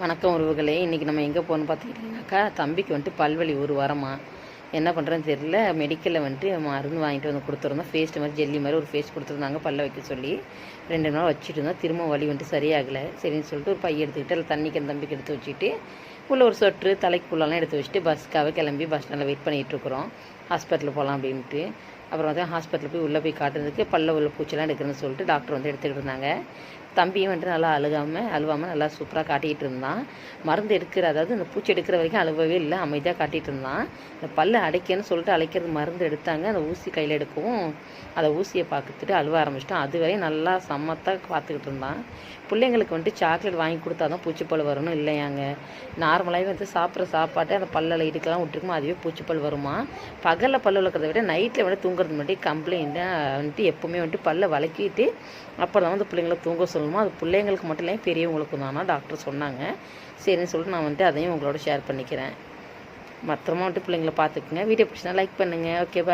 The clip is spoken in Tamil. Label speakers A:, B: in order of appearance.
A: வணக்கம் உறவுகளே. இன்றைக்கி நம்ம எங்கே போகணும்னு பார்த்துக்கிட்டிங்கனாக்கா தம்பிக்கு வந்துட்டு பல்வலி ஒரு வாரமாக என்ன பண்ணுறேன்னு தெரியல. மெடிக்கலில் வந்துட்டு மருந்து வாங்கிட்டு வந்து கொடுத்துருந்தோம். ஃபேஸ்ட் மாதிரி ஜெல்லி மாதிரி ஒரு ஃபேஸ் கொடுத்துருந்தாங்க பல்ல வைக்க சொல்லி. ரெண்டு நாள் வச்சுட்டு இருந்தோம். திரும்ப வலி வந்துட்டு சரியாகலை. சரின்னு சொல்லிட்டு ஒரு பைய எடுத்துக்கிட்டு அதில் தண்ணிக்கு அந்த தம்பிக்கு எடுத்து வச்சுட்டு உள்ள ஒரு சொட்டு தலைக்குள்ளெல்லாம் எடுத்து வச்சுட்டு பஸ்க்காக கிளம்பி பஸ் ஸ்டாண்டில் வெயிட் பண்ணிகிட்ருக்குறோம் ஹாஸ்பிட்டலில் ஹாஸ்பிட்டல் போகலாம் அப்படின்ட்டு அப்புறம் வந்து ஹாஸ்பிட்டல் போய் உள்ளே போய் காட்டுறதுக்கு பல்ல உள்ள பூச்செல்லாம் எடுக்கிறேன்னு சொல்லிட்டு டாக்டர் வந்து எடுத்துக்கிட்டு இருந்தாங்க. தம்பியும் வந்துட்டு நல்லா அழுகாமல் அழுவாமல் நல்லா சூப்பராக காட்டிகிட்டு இருந்தான். மருந்து எடுக்கிற அதாவது இந்த பூச்சி எடுக்கிற வரைக்கும் அழுவவே இல்லை அமைதியாக காட்டிகிட்டு இருந்தான். இந்த பல்லு அடைக்கன்னு சொல்லிட்டு அழைக்கிறது மருந்து எடுத்தாங்க. அந்த ஊசி கையில் எடுக்கவும் அந்த ஊசியை பார்த்துட்டு அழுவ ஆரம்பிச்சிட்டான். அது வரையும் நல்லா சம்மத்தாக பார்த்துக்கிட்டு இருந்தான். பிள்ளைங்களுக்கு வந்துட்டு சாக்லேட் வாங்கி கொடுத்தா தான் பூச்சிப்பல் வரணும் இல்லையாங்க. நார்மலாகவே வந்து சாப்பிட்ற சாப்பாட்டை அந்த பல்லில் இடுக்கெல்லாம் விட்டுருக்குமா அதுவே பூச்சிப்பல் வருமா? பகலில் பல்லு வளர்க்குறத விட நைட்டில் விட தூங்குறது மட்டும் கம்ப்ளைண்ட்டாக வந்துட்டு எப்போவுமே வந்துட்டு பல்லை வளக்கிட்டு அப்புறம் தான் வந்து பிள்ளைங்கள தூங்க சொல்லணும் அது பிள்ளைங்களுக்கு மட்டும் இல்லை பெரியவங்களுக்கும் தானா டாக்டர் சொன்னாங்க. சரின்னு சொல்லிட்டு நான் வந்துட்டு அதையும் உங்களோட ஷேர் பண்ணிக்கிறேன். மற்றமா வந்துட்டு பிள்ளைங்கள பார்த்துக்குங்க. வீடியோ பிடிச்சினா லைக் பண்ணுங்கள் ஓகே பாய்